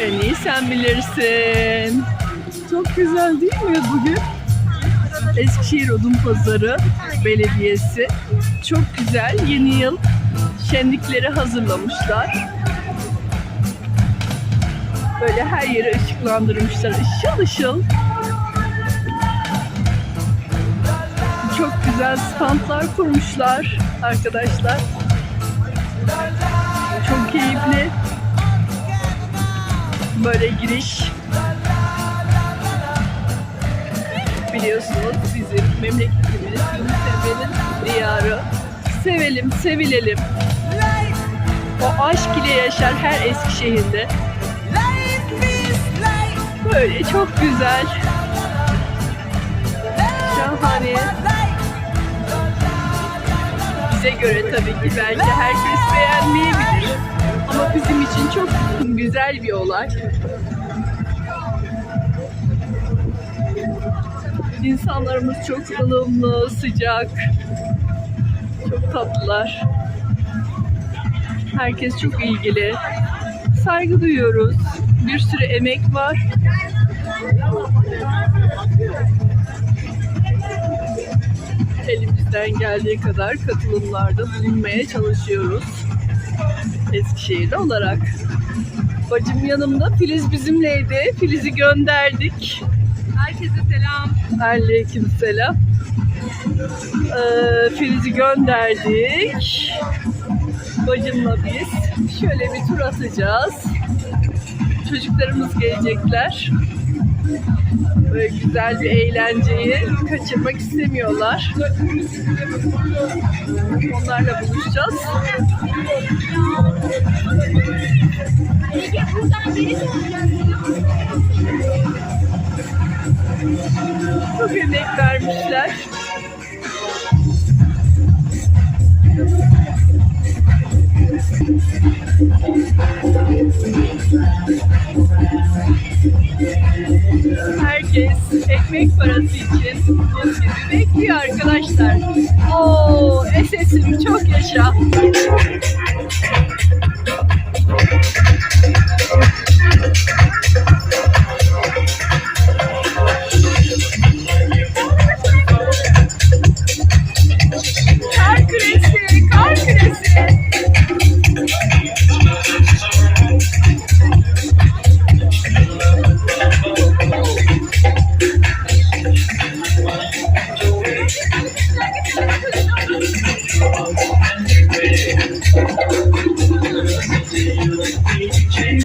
En iyi sen bilirsin. Çok güzel değil mi bugün? Eskişehir Odunpazarı Belediyesi çok güzel yeni yıl şenlikleri hazırlamışlar. Böyle her yeri ışıklandırmışlar. Işıl ışıl. Çok güzel standlar kurmuşlar arkadaşlar. Böyle giriş. Biliyorsunuz bizim memleketimiz Yunusemre'nin diyarı. Sevelim, sevilelim. O aşk ile yaşar her Eskişehir'de. Böyle çok güzel. Şahane. Bize göre tabii ki belki herkes beğenmeyebilir. Ama bizim için çok güzel bir olay. İnsanlarımız çok ılımlı, sıcak. Çok tatlılar. Herkes çok ilgili. Saygı duyuyoruz. Bir sürü emek var. Elimizden geldiği kadar katılımlarda bulunmaya çalışıyoruz. Eskişehirli olarak. Bacım yanımda, Filiz bizimleydi. Filiz'i gönderdik. Herkese selam. Aleyküm selam. Ee, Filiz'i gönderdik. Bacımla biz şöyle bir tur atacağız. Çocuklarımız gelecekler. Böyle güzel bir eğlenceyi kaçırmak istemiyorlar. Onlarla buluşacağız. Çok emek vermişler. Herkes ekmek parası için bu sizi bekliyor arkadaşlar. Oo, SS'im çok yaşa.